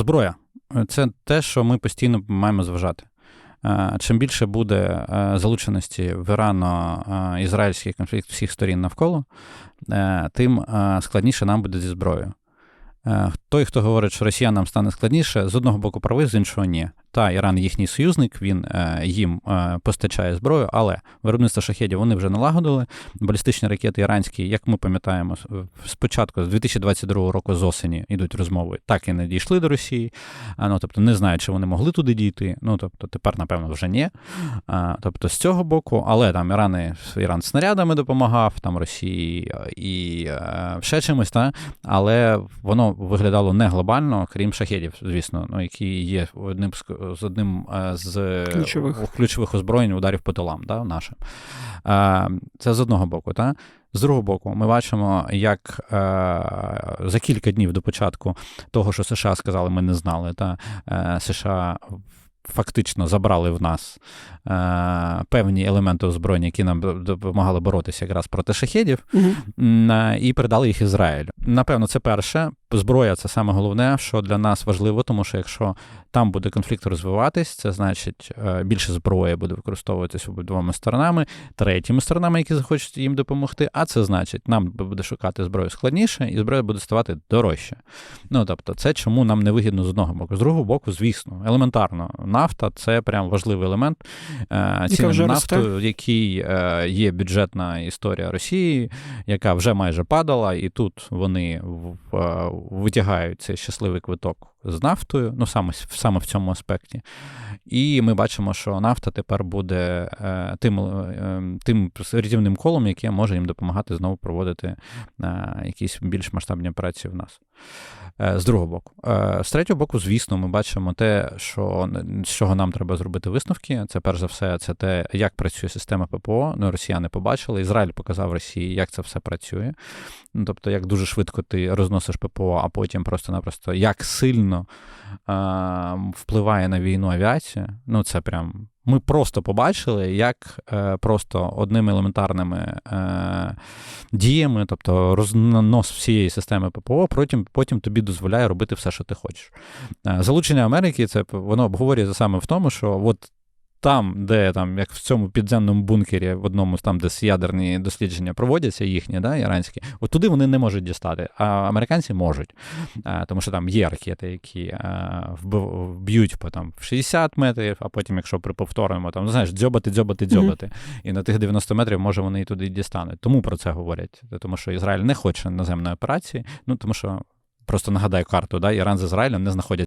Зброя це те, що ми постійно маємо зважати. Е, чим більше буде е, залученості в ірано-ізраїльський конфлікт всіх сторін навколо, е, тим складніше нам буде зі зброєю. Той, хто говорить, що росіянам стане складніше, з одного боку правий, з іншого ні. Та Іран їхній союзник, він е, їм е, постачає зброю, але виробництво шахедів вони вже налагодили. Балістичні ракети іранські, як ми пам'ятаємо, спочатку з 2022 року з осені йдуть розмови, так і не дійшли до Росії. Ну тобто не знають, чи вони могли туди дійти. Ну тобто, тепер, напевно, вже ні. Тобто, з цього боку, але там Ірани, Іран снарядами допомагав, там Росії і е, ще чимось, та? але воно виглядало не глобально, крім шахедів, звісно, ну які є одним з з одним е, з ключових ключових озброєнь ударів по тилам да, нашим. Е, це з одного боку. Та? З другого боку, ми бачимо, як е, за кілька днів до початку того, що США сказали, ми не знали, та е, США фактично забрали в нас е, певні елементи озброєння, які нам допомагали боротися якраз проти шахедів, угу. і передали їх Ізраїлю. Напевно, це перше. Зброя це саме головне, що для нас важливо, тому що якщо там буде конфлікт розвиватись, це значить е, більше зброї буде використовуватися обидвома сторонами, третіми сторонами, які захочуть їм допомогти. А це значить, нам буде шукати зброю складніше, і зброя буде ставати дорожче. Ну тобто, це чому нам не вигідно з одного боку. З другого боку, звісно, елементарно, нафта це прям важливий елемент. Е, ціни на нафту, який е, є бюджетна історія Росії, яка вже майже падала, і тут вони витягають цей щасливий квиток з нафтою, ну саме саме в цьому аспекті. І ми бачимо, що нафта тепер буде е, тим е, тим рятівним колом, яке може їм допомагати знову проводити е, якісь більш масштабні операції в нас. З другого боку. З третього боку, звісно, ми бачимо те, що з чого нам треба зробити висновки. Це перш за все, це те, як працює система ППО. Ну, Росіяни побачили. Ізраїль показав Росії, як це все працює. Ну, Тобто, як дуже швидко ти розносиш ППО, а потім просто-напросто як сильно впливає на війну авіація. Ну, це прям. Ми просто побачили, як е, просто одними елементарними е, діями, тобто рознос всієї системи ППО, потім потім тобі дозволяє робити все, що ти хочеш. Е, залучення Америки, це воно обговорюється саме в тому, що от там, де там, як в цьому підземному бункері, в одному там, де ядерні дослідження проводяться, їхні, да, іранські, от туди вони не можуть дістати, а американці можуть. А, Тому що там є ракети, які а, вб'ють по там 60 метрів, а потім, якщо приповторуємо, там, знаєш, дзьобати, дзьобати, дзьобати. Mm-hmm. І на тих 90 метрів, може, вони і туди дістануть. Тому про це говорять. Тому що Ізраїль не хоче наземної операції, ну тому що. Просто нагадаю карту, да, Іран з Ізраїлем не знаходять